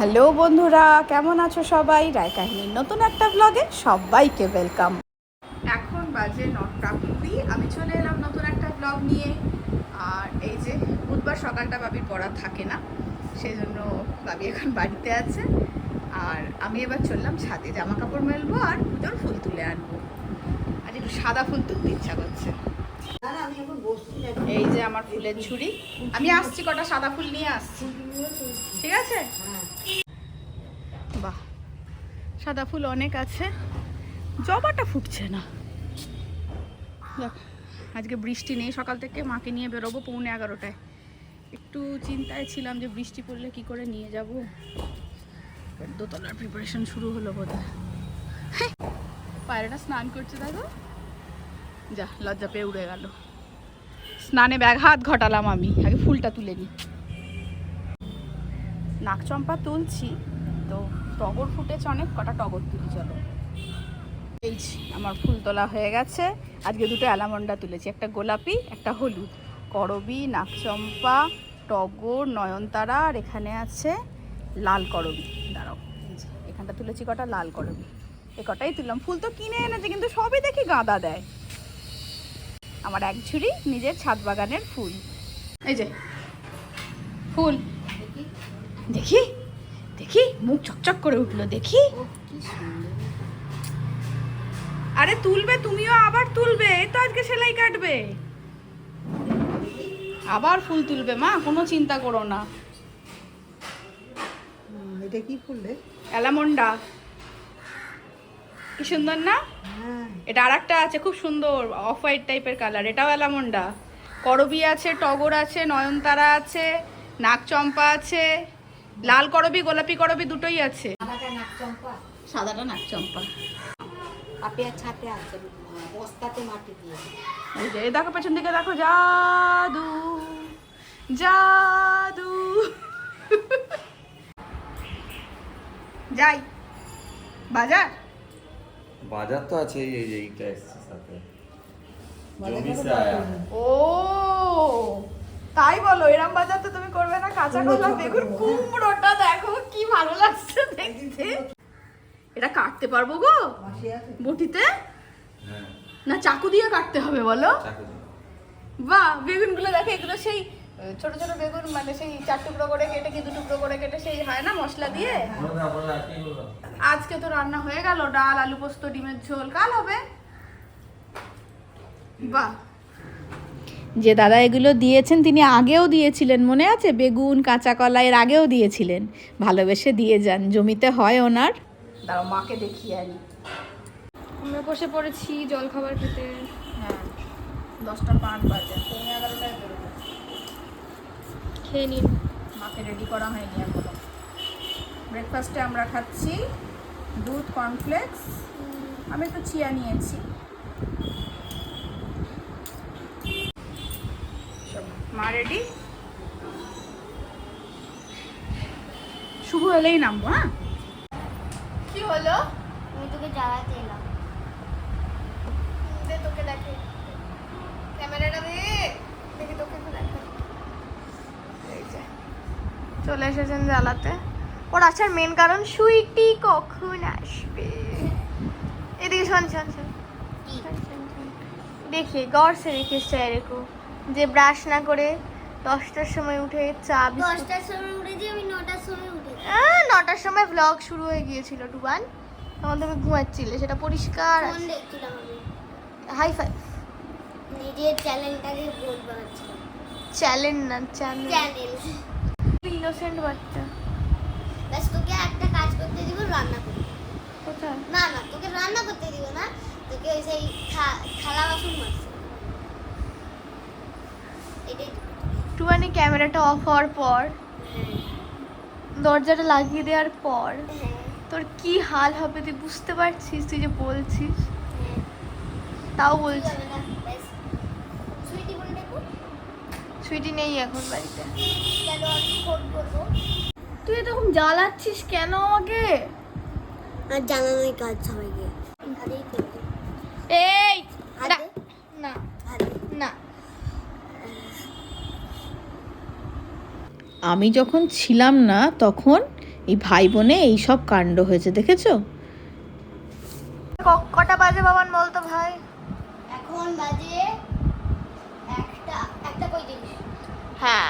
Hello বন্ধুরা, কেমন আছো সবাই? রায় কাহিনীর নতুন একটা ব্লগে সবাইকে ওয়েলকাম এখন বাজে নটা কুড়ি, আমি চলে এলাম নতুন একটা ব্লগ নিয়ে। আর এই যে, বুধবার সকালটা বাবির পড়া থাকে না সেই জন্য বাবি এখন বাড়িতে আছে। আর আমি এবার চললাম ছাদে জামা কাপড় মেলবো আর পুজোর ফুল তুলে আনব। আর একটু সাদা ফুল তুলতে ইচ্ছা করছে। এই যে আমার ফুলের ঝুড়ি। আমি আসছি কটা সাদা ফুল নিয়ে আসছি। ঠিক আছে বাহ সাদা ফুল অনেক আছে। জবাটা ফুটছে না। আজকে বৃষ্টি নেই। সকাল থেকে মাকে নিয়ে বেরোবো পৌনে এগারোটায়। একটু চিন্তায় ছিলাম যে বৃষ্টি পড়লে কি করে নিয়ে যাব। দোতলার প্রিপারেশন শুরু হলো বোধ হয়, পায়রাটা স্নান করছে দেখো যা, লজ্জা পেয়ে উড়ে গেল। স্নানে ব্যাঘাত ঘটালাম আমি। আগে ফুলটা তুলে নিই নাকচম্পা তুলছি, তো টগর ফুটেছে অনেক, কটা টগর তুলি, চলো। এই আমার ফুল তোলা হয়ে গেছে। আজকে দুটো অ্যালামন্ডা তুলেছি, একটা গোলাপি, একটা হলুদ। করবি নাকচম্পা টগর, নয়নতারা, আর এখানে আছে লাল করবি। দাঁড়াও এখানটা তুলেছি কটা, লাল করবি। এ কটাই তুললাম। ফুল তো কিনে এনেছে, কিন্তু সবই দেখি গাঁদা দেয়। আমার এক ঝুড়ি নিজের ছাদ বাগানের ফুল। এই যে, ফুল। দেখি? দেখি মুখ চকচক করে উঠল দেখি। আরে তুলবে তুমিও আবার তুলবে এই তো আজকে সেলাই কাটবে। আবার ফুল তুলবে মা কোনো চিন্তা করো না। এটা কি ফুল রে? অ্যালামন্ডা। কি সুন্দর না? হ্যাঁ। এটা আর একটা আছে খুব সুন্দর অফ হোয়াইট টাইপের কালার এটাও অ্যালামন্ডা। করবি আছে টগর আছে নয়নতারা আছে নাকচম্পা আছে লাল করবি গোলাপি করবি দুটোই আছে। সাদাটা নাকচম্পা ছাতে আছে। বস্তাতে মাটি দিয়ে যে দেখো পেছন দিকে দেখো জাদু জাদু। যাই বাজার? বাজার তো আছে এই এই এইটা এসছে সাথে। জমি ও তাই বলো এরম বাজার তো তুমি করবে না কাঁচা কলা বেগুন। কুমড়োটা দেখো কি ভালো লাগছে দেখতে। এটা কাটতে পারব গো বটিতে? হ্যাঁ। না চাকু দিয়ে কাটতে হবে বলো। চাকু দিয়ে। বাহ বেগুনগুলো দেখো এগুলো সেই ছোট ছোট বেগুন মানে সেই চার টুকরো করে কেটে কি দু টুকরো করে কেটে সেই হয় না মশলা দিয়ে? না, কি বলো? আজকে তো রান্না হয়ে গেল ডাল আলু পোস্ত ডিমের ঝোল কাল হবে। বাহ। যে দাদা এগুলো দিয়েছেন তিনি আগেও দিয়েছিলেন মনে আছে? বেগুন কাঁচা কলা এর আগেও দিয়েছিলেন। ভালোবেসে দিয়ে যান জমিতে হয় ওনার। দাঁড়াও মাকে দেখি আনি। আমরা বসে পড়েছি জল খাবার খেতে। হ্যাঁ দশটা পাঁচ বাজে পৌনে এগারোটায় বেরোবো। খেয়ে নিন। মাকে রেডি করা হয়নি এখনও। ব্রেকফাস্টে আমরা খাচ্ছি দুধ কর্নফ্লেক্স আমি একটু চিয়া নিয়েছি। মা রেডি শুভ এলেই নামবো হ্যাঁ? কি হলো? আমি তোকে জ্বালাতে এলাম। তোকে দেখে। ক্যামেরাটা দে। দেখে তোকে দেখে চলে এসেছেন জ্বালাতে। ওর আসার মেন কারণ সুইটি কখন আসবে? এদিকে শোন শোন শোন। দেখি গড় সে দেখি স্যারে যে ব্রাশ না করে দশটার সময় উঠে চা দশটার সময় উঠে উঠেছি আমি নটার সময় উঠে নটার সময় ব্লগ শুরু হয়ে গিয়েছিল ডুবান তখন তুমি ঘুমাচ্ছিলে সেটা পরিষ্কার হাই ফাই নিজের চ্যানেলটাকে ভোট বানাচ্ছিল চ্যানেল না চ্যানেল চ্যানেল ইনোসেন্ট বাচ্চা। ব্যাস তোকে একটা কাজ করতে দিব রান্না করতে। কোথায়? না না তোকে রান্না করতে দিব না। তোকে ওই সেই খালা বাসন মারছে। তো। ক্যামেরাটা অফ হওয়ার পর দরজাটা লাগিয়ে দেওয়ার পর তোর কি হাল হবে তুই বুঝতে পারছিস তুই যে বলছিস? তাও কি বলছি। হবে না ব্যাস সুইটি নেই এখন বাড়িতে। তুই এরকম জ্বালাচ্ছিস কেন আমাকে? আর জানানোই কাজ সবাইকে এই না। আমি যখন ছিলাম না তখন এই ভাই বোনে এই সব কাণ্ড হয়েছে দেখেছ? ক- কটা বাজে বাবান বলতো ভাই? এখন বাজে একটা একটা পঁয়ত্রিশ। হ্যাঁ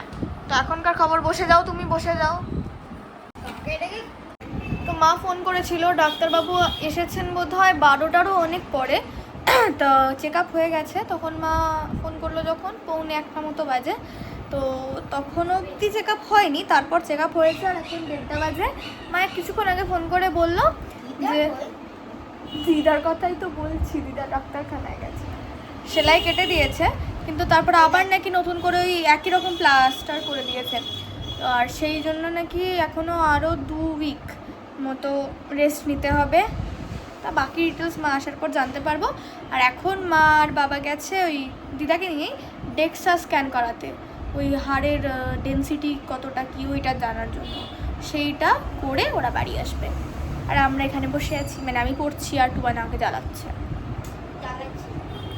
তো এখনকার খবর বসে যাও তুমি বসে যাও। তো মা ফোন করেছিল ডাক্তারবাবু এসেছেন বোধ হয় বারোটারও অনেক পরে। তো চেক আপ হয়ে গেছে তখন মা ফোন করল যখন পৌনে একটা মতো বাজে। তো তখন অবধি চেক আপ হয়নি, তারপর চেক আপ হয়েছে আর এখন দেড়টা বাজে। মায়ের কিছুক্ষণ আগে ফোন করে বলল যে, দিদার কথাই তো বলছি, দিদা ডাক্তারখানায় গেছে। সেলাই কেটে দিয়েছে, কিন্তু তারপর আবার নাকি নতুন করে ওই একই রকম প্লাস্টার করে দিয়েছে। আর সেই জন্য নাকি এখনও আরও দু উইক মতো রেস্ট নিতে হবে। তা বাকি ডিটেলস মা আসার পর জানতে পারব। আর এখন মা আর বাবা গেছে ওই দিদাকে নিয়েই ডেক্সা স্ক্যান করাতে। ওই হাড়ের ডেন্সিটি কতটা কি ওইটা জানার জন্য। সেইটা করে ওরা বাড়ি আসবে। আর আমরা এখানে বসে আছি। মানে আমি করছি আর টুবান আমাকে জ্বালাচ্ছে।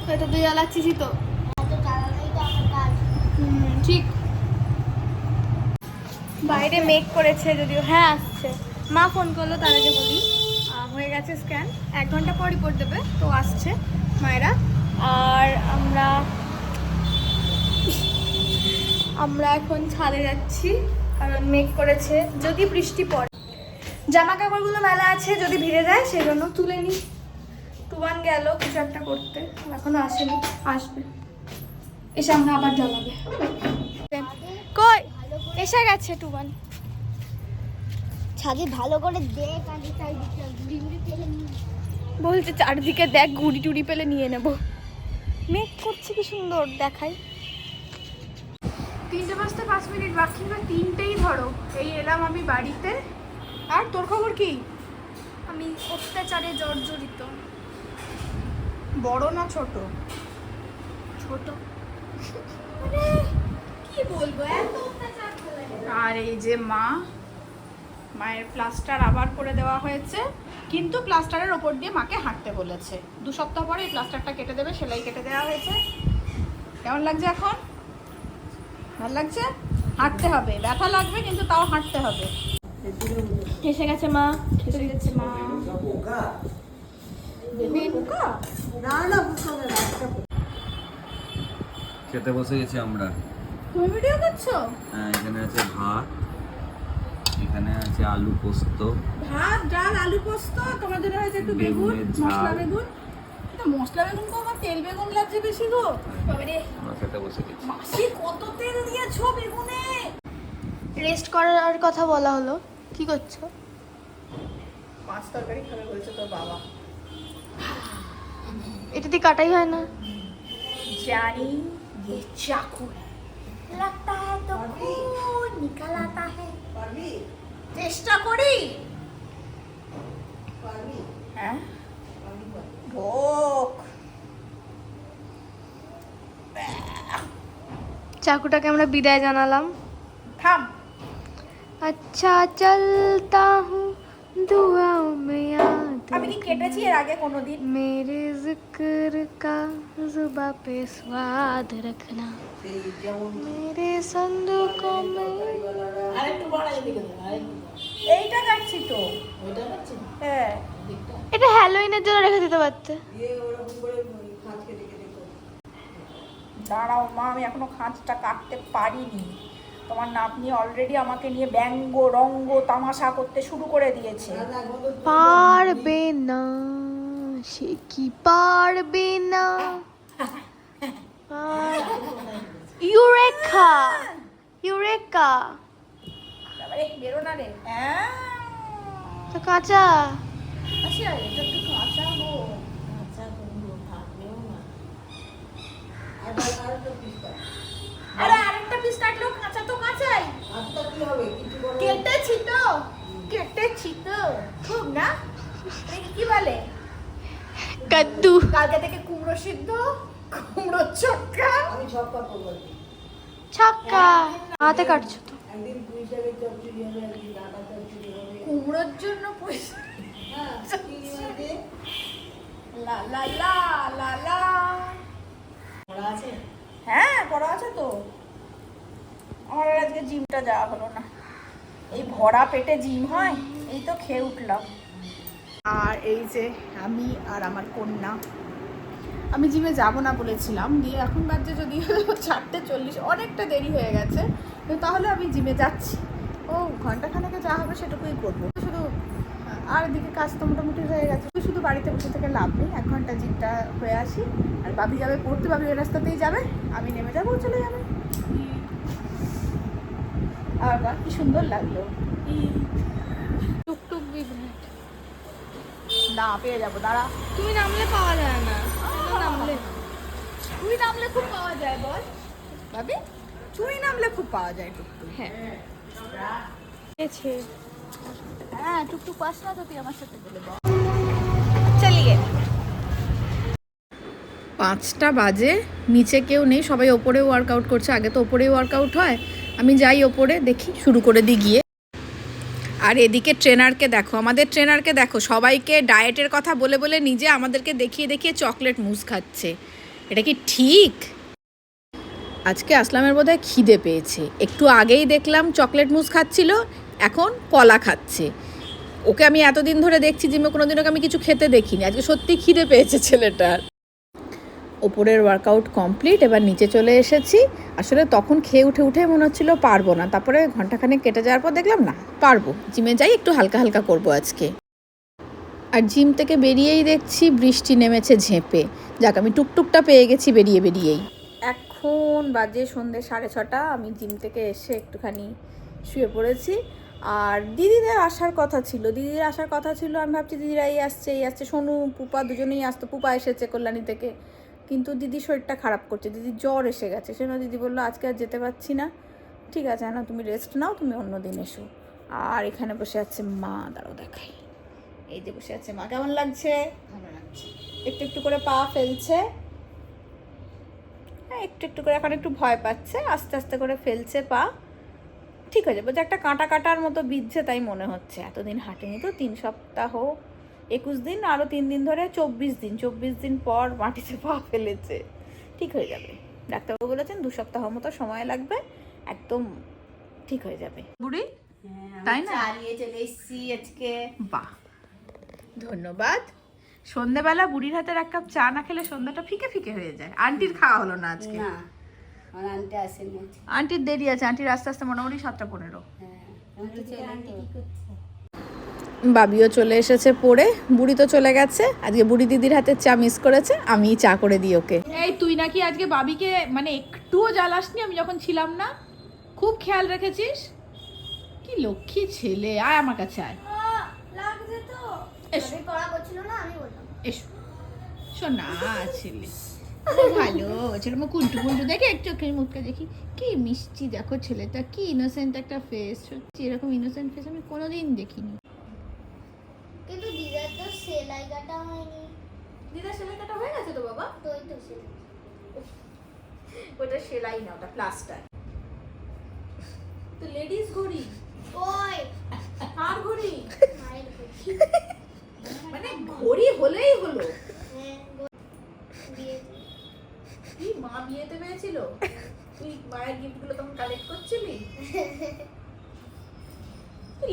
হয়তো তুই জ্বালাচ্ছিসই তো। ঠিক। বাইরে মেক করেছে যদিও। হ্যাঁ আসছে। মা ফোন করল তার আগে বলি। হয়ে গেছে স্ক্যান। এক ঘণ্টা পর রিপোর্ট দেবে তো আসছে মায়েরা। আর আমরা আমরা এখন ছাদে যাচ্ছি কারণ মেক করেছে যদি বৃষ্টি পড়ে। জামা কাপড়গুলো মেলা আছে যদি ভিড়ে যায় সেই জন্য তুলে নিই টুবান গেল কিছু একটা করতে এখনও আসেনি আসবে। এসে আমরা আবার জ্বালাবে। কই? এসে গেছে টুবান ছাদে ভালো করে দেখ বলছে চারদিকে দেখ ঘুড়ি টুড়ি পেলে নিয়ে নেব। মেঘ করছে কি সুন্দর দেখাই। তিনটে বাজতে পাঁচ মিনিট বাকি বা তিনটেই ধরো। এই এলাম আমি বাড়িতে। আর তোর খবর কি? আমি অত্যাচারে জর্জরিত। বড় না ছোট? ছোট। কি বলব এত আর এই যে মা মায়ের প্লাস্টার আবার করে দেওয়া হয়েছে। কিন্তু প্লাস্টারের ওপর দিয়ে মাকে হাঁটতে বলেছে। দু সপ্তাহ পরে এই প্লাস্টারটা কেটে দেবে সেলাই কেটে দেওয়া হয়েছে। কেমন লাগছে এখন? ভালো লাগছে? হাঁটতে হবে। ব্যথা লাগবে কিন্তু তাও হাঁটতে হবে। এসে গেছে মা। খেতে দিচ্ছে মা। খেতে বসে গেছি আমরা। তুমি ভিডিও করছ? হ্যাঁ এখানে আছে ভাত এখানে আছে আলু পোস্ত। ভাত ডাল আলু পোস্ত জন্য হয়েছে একটু বেগুন মশলা বেগুন। কিন্তু মশলা বেগুন তো আমার তেল বেগুন লাগছে বেশি গো বাবারে আমরা খেতে বসে গেছি মাসি কত তেল দিয়েছো বেগুনে রেস্ট করার কথা বলা হলো কি করছো মাছ তরকারি খাবে বলছে তোর বাবা এটা দিয়ে কাটাই হয় না জানি ये चाकू है लगता है तो खून निकल आता है চেষ্টা করি হ্যাঁ চাকুটাকে আমরা বিদায় জানালাম। থাম। আচ্ছা চলতা হুঁ দুয়াও মে আমি কেটেছি এর আগে কোনোদিন? মেরে জিকর কা জুবা পে স্বাদ রাখনা। মেরে সন্দুকো মে এইটা তো। ওইটা হ্যাঁ। এটা হ্যালোইনের জন্য রেখে দিতে পারতে। দাঁড়াও মা আমি এখনও খাঁচটা কাটতে পারিনি। তোমার নাতনি অলরেডি আমাকে নিয়ে ব্যঙ্গ রঙ্গ তামাশা করতে শুরু করে দিয়েছে। পারবে না সে কি পারবে না? Eureka eureka. বেরো না রে। হ্যাঁ। তো কাঁচা। আচ্ছা এটা একটু কাঁচা গো আরে আরেকটা পিস কাঁচা তো কাঁচাই কেটেছি তো কেটেছি তো। খুব না? কি বলে? কাদ্দু কালকে থেকে কুমড়ো সিদ্ধ কুমড়ো চক্কা ছক্কা। হাতে কাটছো তো। কুমড়োর জন্য পয়সা লা লা লা লা। লা হ্যাঁ পড়া আছে তো। আমার আর আজকে জিমটা যাওয়া হলো না। এই ভরা পেটে জিম হয় এই তো খেয়ে উঠলাম। আর এই যে আমি আর আমার কন্যা আমি জিমে যাব না বলেছিলাম দিয়ে এখন বাজছে যদি চারটে চল্লিশ অনেকটা দেরি হয়ে গেছে তো তাহলে আমি জিমে যাচ্ছি। ও ঘণ্টা খানেকে যা হবে সেটুকুই করব। শুধু আর এদিকে কাজ তো মোটামুটি হয়ে গেছে। শুধু বাড়িতে বসে থেকে লাভ নেই। এক ঘণ্টা জিমটা হয়ে আসি। আর বাবি যাবে পড়তে বাবি ওই রাস্তাতেই যাবে। আমি নেমে যাব চলে যাবে। আর বা কি সুন্দর লাগল। টুকটুক বিভ্রাট না পেয়ে যাব দাঁড়া। তুমি নামলে পাওয়া যায় না। নামলে। তুই নামলে খুব পাওয়া যায় বল। ভাবি তুই নামলে খুব পাওয়া যায় টুকটুক। হ্যাঁ। হ্যাঁ টুকটুক পাস না তো তুই আমার সাথে বলে বল চলিয়ে। পাঁচটা বাজে নিচে কেউ নেই সবাই ওপরে ওয়ার্কআউট করছে। আগে তো ওপরে ওয়ার্কআউট হয়। আমি যাই ওপরে দেখি শুরু করে দিই গিয়ে। আর এদিকে ট্রেনারকে দেখো আমাদের ট্রেনারকে দেখো সবাইকে ডায়েটের কথা বলে বলে নিজে আমাদেরকে দেখিয়ে দেখিয়ে চকলেট মুস খাচ্ছে। এটা কি ঠিক? আজকে আসলামের বোধহয় খিদে পেয়েছে। একটু আগেই দেখলাম চকলেট মুস খাচ্ছিল এখন কলা খাচ্ছে। ওকে আমি এতদিন ধরে দেখছি জিমে কোনোদিন ওকে আমি কিছু খেতে দেখিনি। আজকে সত্যি খিদে পেয়েছে ছেলেটার। ওপরের ওয়ার্কআউট কমপ্লিট এবার নিচে চলে এসেছি। আসলে তখন খেয়ে উঠে উঠে মনে হচ্ছিল পারব না। তারপরে ঘন্টাখানেক কেটে যাওয়ার পর দেখলাম, না, পারব। জিমে যাই, একটু হালকা হালকা করব আজকে। আর জিম থেকে বেরিয়েই দেখছি বৃষ্টি নেমেছে ঝেঁপে। যাক, আমি টুকটুকটা পেয়ে গেছি বেরিয়ে বেরিয়েই। এখন বাজে সন্ধ্যে সাড়ে ছটা। আমি জিম থেকে এসে একটুখানি শুয়ে পড়েছি। আর দিদিদের আসার কথা ছিল দিদির আসার কথা ছিল আমি ভাবছি দিদিরাই আসছে এই আসছে সোনু পুপা দুজনেই আসতো পুপা এসেছে কল্যাণী থেকে। কিন্তু দিদি শরীরটা খারাপ করছে দিদির জ্বর এসে গেছে সেজন্য দিদি বলল আজকে আর যেতে পারছি না। ঠিক আছে না তুমি রেস্ট নাও তুমি অন্য দিন এসো। আর এখানে বসে আছে মা দাঁড়াও দেখাই। এই যে বসে আছে মা কেমন লাগছে। একটু একটু করে পা ফেলছে। হ্যাঁ একটু একটু করে এখন একটু ভয় পাচ্ছে আস্তে আস্তে করে ফেলছে পা। ঠিক হয়ে যাবে যে একটা কাঁটা কাটার মতো বিধছে তাই মনে হচ্ছে। এতদিন হাঁটেনি তো তিন সপ্তাহ একুশ দিন আরও তিন দিন ধরে চব্বিশ দিন চব্বিশ দিন পর মাটিতে পা ফেলেছে। ঠিক হয়ে যাবে। ডাক্তারবাবু বলেছেন দু সপ্তাহ মতো সময় লাগবে একদম ঠিক হয়ে যাবে। বুড়ি? তাই না? চালিয়ে চলে এসেছি আজকে। বাহ। ধন্যবাদ। সন্ধেবেলা বুড়ির হাতের এক কাপ চা না খেলে সন্ধ্যাটা ফিকে ফিকে হয়ে যায়। আন্টির খাওয়া হলো না আজকে। না আন্টির দেরি আছে আন্টির আস্তে আস্তে মোটামুটি সাতটা পনেরো। হ্যাঁ বাবিও চলে এসেছে পড়ে বুড়ি তো চলে গেছে। আজকে বুড়ি দিদির হাতে চা মিস করেছে আমি চা করে দিই ওকে। এই তুই নাকি আজকে বাবিকে মানে একটুও জ্বালাসনি আমি যখন ছিলাম না খুব খেয়াল রেখেছিস? কি লক্ষ্মী ছেলে আয় আমার কাছে আয়। এসো। আমি করা করছিল না আমি বললাম। এসো। শোনা ছেলে। ভালো ছেলে কুন্টু কুন্টু দেখে এক চোখের মুখটা দেখি। কি মিষ্টি দেখো ছেলেটা কি ইনোসেন্ট একটা ফেস সত্যি এরকম ইনোসেন্ট ফেস আমি কোনোদিন দেখিনি। কিন্তু দিদার তো সেলাই কাটা হয়নি। দিদা সেলাই কাটা হয়ে গেছে তো বাবা? তো তো সেলাই। ওটা সেলাই না ওটা প্লাস্টার তো লেডিস ঘড়ি? ওই। কার ঘড়ি? মানে ঘড়ি হলেই হলো হ্যাঁ গো- দিয়ে দিই। কি মা বিয়েতে পেয়েছিল? তুই মায়ের গিফটগুলো তখন কালেক্ট করছিলি?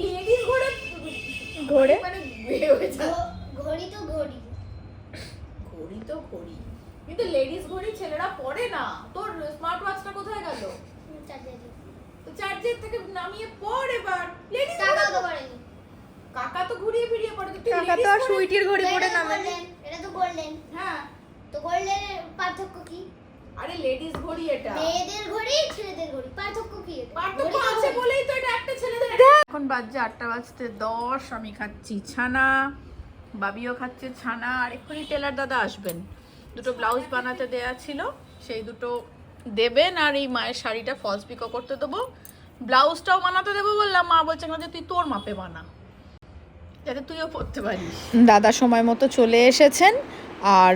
লেডিস ঘড়ে ঘড়ে? মানে ঘড়ি তো ঘড়ি। ঘড়ি তো ঘড়ি। কিন্তু লেডিস ঘড়ি ছেলেরা পরে না। তোর স্মার্ট ওয়াচটা কোথায় গেল? চার্জের থেকে নামিয়ে পড় এবার। লেডিস টাকা তো করেনি কাকা তো ঘুরিয়ে ফিরিয়ে পড়ে তো কাকা তো আর সুইটির ঘড়ি পরে এটা তো নামে। এটা তো গোল্ডেন হ্যাঁ। তো গোল্ডেনের পার্থক্য কি? আরে লেডিস ঘড়ি এটা। মেয়েদের ঘড়ি ছেলেদের ঘড়ি পার্থক্য কি পার্থক্য আছে বলেই তো এটা একটা ছেলেদের এখন বাজছে আটটা বাজতে দশ আমি খাচ্ছি ছানা বাবিও খাচ্ছে ছানা আর এক্ষুনি টেলার দাদা আসবেন। দুটো ব্লাউজ বানাতে দেয়া ছিল সেই দুটো দেবেন আর এই মায়ের শাড়িটা ফলস পিকো করতে দেবো। ব্লাউজটাও বানাতে দেবো বললাম মা বলছে না যে তুই তোর মাপে বানা যাতে তুইও পরতে পারিস। দাদা সময় মতো চলে এসেছেন আর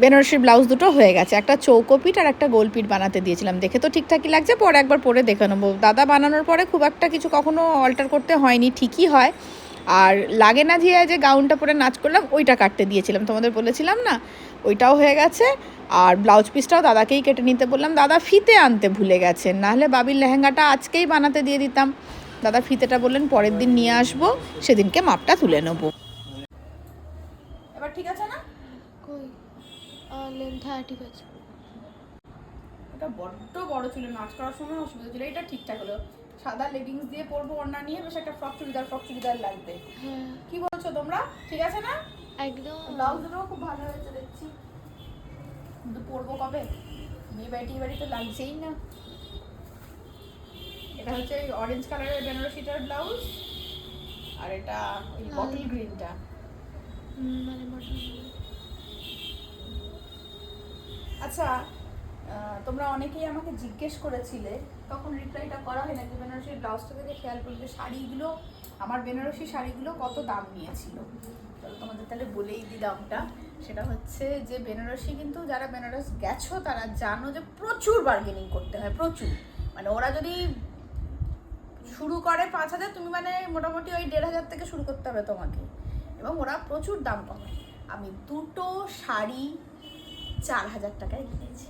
বেনারসির ব্লাউজ দুটো হয়ে গেছে। একটা চৌকো পিঠ আর একটা গোল পিঠ বানাতে দিয়েছিলাম। দেখে তো ঠিকঠাকই লাগছে, পরে একবার পরে দেখে নেব। দাদা বানানোর পরে খুব একটা কিছু কখনো অল্টার করতে হয়নি, ঠিকই হয়। আর লাগে না ঝিয়া যে গাউনটা পরে নাচ করলাম, ওইটা কাটতে দিয়েছিলাম। তোমাদের বলেছিলাম না? ওইটাও হয়ে গেছে। আর ব্লাউজ পিসটাও দাদাকেই কেটে নিতে বললাম, দাদা ফিতে আনতে ভুলে গেছেন নাহলে বাবির লেহেঙ্গাটা আজকেই বানাতে দিয়ে দিতাম। দাদা ফিতেটা বললেন, পরের দিন নিয়ে আসব, সেদিনকে মাপটা তুলে নেব। এবার ঠিক আছে না? লেন্থ হ্যাঁ ঠিক আছে। এটা বড্ড বড় ছিল নাচ করার সময় অসুবিধা ছিল এটা ঠিকঠাক হলো। সাদা লেগিংস দিয়ে পরবো ওড়না নিয়ে বেশ একটা ফ্রক চুড়িদার ফ্রক চুড়িদার লাগবে। হ্যাঁ। কি বলছো তোমরা? ঠিক আছে না? একদম। ব্লাউজ দুটো খুব ভালো হয়েছে দেখছি। কিন্তু পরবো কবে? বিয়ে বাড়ি টিয়ে বাড়ি তো লাগছেই না। এটা হচ্ছে ওই অরেঞ্জ কালারের বেনারসিটার ব্লাউজ। আর এটা ওই বটল গ্রিনটা মানে বটল আচ্ছা তোমরা অনেকেই আমাকে জিজ্ঞেস করেছিলে, তখন রিপ্লাইটা করা হয় না যে বেনারসির ব্লাউজটা থেকে খেয়াল করলে শাড়িগুলো, আমার বেনারসি শাড়িগুলো কত দাম নিয়েছিল। তোমাদের তাহলে বলেই দিই দামটা। সেটা হচ্ছে যে বেনারসি কিন্তু যারা বেনারস গেছো, তারা জানো যে প্রচুর বার্গেনিং করতে হয়, প্রচুর। মানে ওরা যদি শুরু করে পাঁচ হাজার, তুমি মানে মোটামুটি ওই দেড় হাজার থেকে শুরু করতে হবে তোমাকে। এবং ওরা প্রচুর দাম কমায়। আমি দুটো শাড়ি চার হাজার টাকায় কিনেছি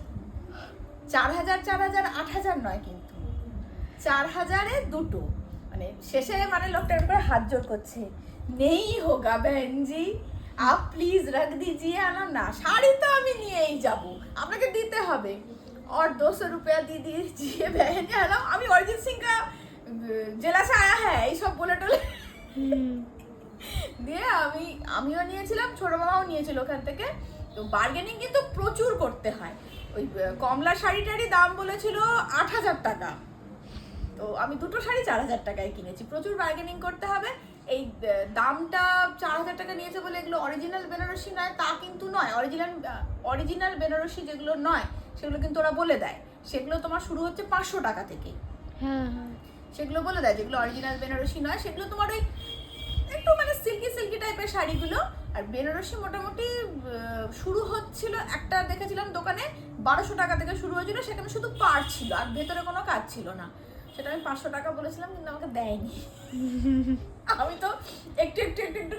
চার হাজার চার হাজার আট হাজার নয় কিন্তু চার হাজারে দুটো মানে শেষে মানে লোকটা এরকম করে হাত জোর করছে নেই হোগা বেনজি আপ প্লিজ রাখ দিজিয়ে আনা না শাড়ি তো আমি নিয়েই যাব আপনাকে দিতে হবে और दो सौ रुपया दी दीजिए बहन आना আমি অরিজিৎ সিং কা জেলা সে আয়া হ্যাঁ এইসব বলে টলে দিয়ে আমি আমিও নিয়েছিলাম ছোট মামাও নিয়েছিল ওখান থেকে তো বার্গেনিং কিন্তু প্রচুর করতে হয়। ওই কমলা শাড়িটারই দাম বলেছিল আট হাজার টাকা। তো আমি দুটো শাড়ি চার হাজার টাকায় কিনেছি। প্রচুর বার্গেনিং করতে হবে। এই দামটা চার হাজার টাকা নিয়েছে বলে এগুলো অরিজিনাল বেনারসি নয় তা কিন্তু নয়। অরিজিনাল অরিজিনাল বেনারসি যেগুলো নয় সেগুলো কিন্তু ওরা বলে দেয়। সেগুলো তোমার শুরু হচ্ছে পাঁচশো টাকা থেকে। হ্যাঁ হ্যাঁ। সেগুলো বলে দেয় যেগুলো অরিজিনাল বেনারসি নয় সেগুলো তোমার ওই একটু মানে সিল্কি সিল্কি টাইপের শাড়িগুলো আর বেনারসি মোটামুটি শুরু হচ্ছিল একটা দেখেছিলাম দোকানে বারোশো টাকা থেকে শুরু হয়েছিল সেখানে শুধু পার ছিল আর ভেতরে কোনো কাজ ছিল না। সেটা আমি পাঁচশো টাকা বলেছিলাম কিন্তু আমাকে দেয়নি। আমি তো একটু একটু একটু একটু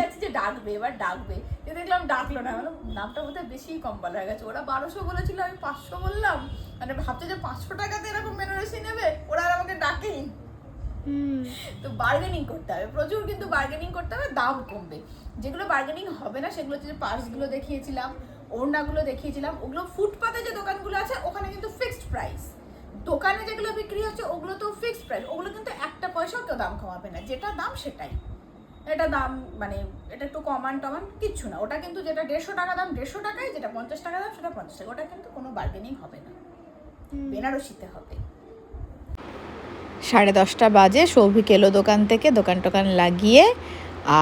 যাচ্ছি যে ডাকবে এবার ডাকবে। যে দেখলাম ডাকলো না মানে নামটা বোধহয় বেশি কম বলা হয়ে গেছে। ওরা বারোশো বলেছিল আমি পাঁচশো বললাম। মানে ভাবছে যে পাঁচশো টাকাতে এরকম বেনারসি নেবে ওরা আর আমাকে ডাকেই তো বার্গেনিং করতে হবে। প্রচুর কিন্তু বার্গেনিং করতে হবে দাম কমবে। যেগুলো বার্গেনিং হবে না সেগুলো হচ্ছে যে পার্সগুলো দেখিয়েছিলাম ওড়নাগুলো দেখিয়েছিলাম ওগুলো ফুটপাতে যে দোকানগুলো আছে ওখানে কিন্তু ফিক্সড প্রাইস দোকানে যেগুলো বিক্রি হচ্ছে ওগুলো তো ফিক্সড প্রাইস ওগুলো কিন্তু একটা পয়সাও কেউ দাম কমাবে না। যেটা দাম সেটাই। এটা দাম মানে এটা একটু কমান টমান কিচ্ছু না। ওটা কিন্তু যেটা দেড়শো টাকা দাম দেড়শো টাকায় যেটা পঞ্চাশ টাকা দাম সেটা পঞ্চাশ টাকা। ওটা কিন্তু কোনো বার্গেনিং হবে না। বেনারসিতে হবে। সাড়ে দশটা বাজে সৌভিক এলো দোকান থেকে দোকান টোকান লাগিয়ে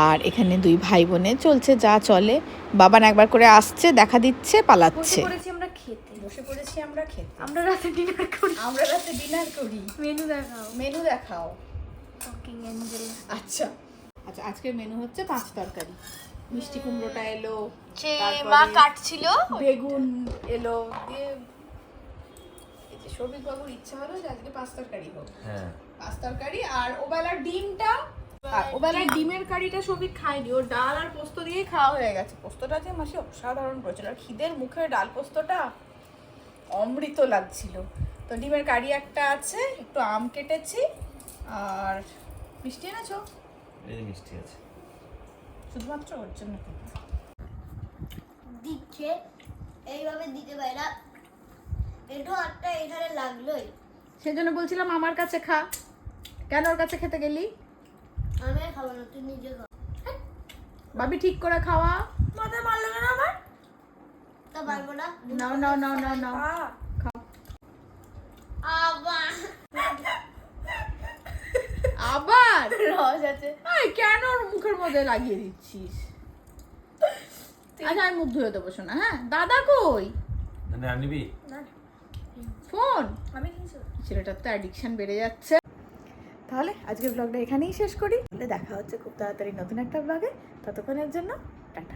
আর এখানে দুই ভাই বোনে চলছে যা চলে। বাবান একবার করে আসছে দেখা দিচ্ছে পালাচ্ছে। আমরা খেতে। বসে পড়েছি আমরা খেতে। আমরা রাতে ডিনার করি। আমরা রাতে ডিনার করি। মেনু দেখাও। মেনু দেখাও। টকিং অ্যাঞ্জেল আচ্ছা। আচ্ছা আজকের মেনু হচ্ছে পাঁচ তরকারি। মিষ্টি কুমড়োটা এলো মা কাটছিল। বেগুন এলো দিয়ে এই যে সৌভিক বাবুর ইচ্ছা হলো যে আজকে পাঁচ তরকারি হোক। হ্যাঁ। পাঁচ তরকারি আর ওবেলার ডিমটা আর ওবেলার ডিমের কারিটা সবিক খায়নি। ও ডাল আর পোস্ত দিয়েই খাওয়া হয়ে গেছে। পোস্তটা যে মাসে অসাধারণ করেছিল। আর খিদের মুখে ডাল পোস্তটা অমৃত লাগছিল। তো ডিমের কারি একটা আছে একটু আম কেটেছি। আর মিষ্টি এনেছো? এই মিষ্টি আছে। শুধুমাত্র ওর জন্য দিচ্ছে। এইভাবে দিতে পারে না। একটু একটা এখানে লাগলোই। সেজন্য বলছিলাম আমার কাছে খা। কেন ওর কাছে খেতে গেলি? আমি খাব না তুই নিজে খা। ভাবি ঠিক করে খাওয়া। মাথায় মারলো কেন আমার তা পারব না নাও নাও নাও নাও নাও। আবার। আবার? রস আছে। এই কেন ওর মুখের মধ্যে লাগিয়ে দিচ্ছিস? আচ্ছা আমি মুখ ধুয়ে দেবো শোনা হ্যাঁ? দাদা কই? আর নিবি? ফোন? আমি ছেলেটার তো অ্যাডিকশন বেড়ে যাচ্ছে। তাহলে আজকের ব্লগটা এখানেই শেষ করি। তাহলে দেখা হচ্ছে খুব তাড়াতাড়ি নতুন একটা ব্লগে ততক্ষণের জন্য টাটা।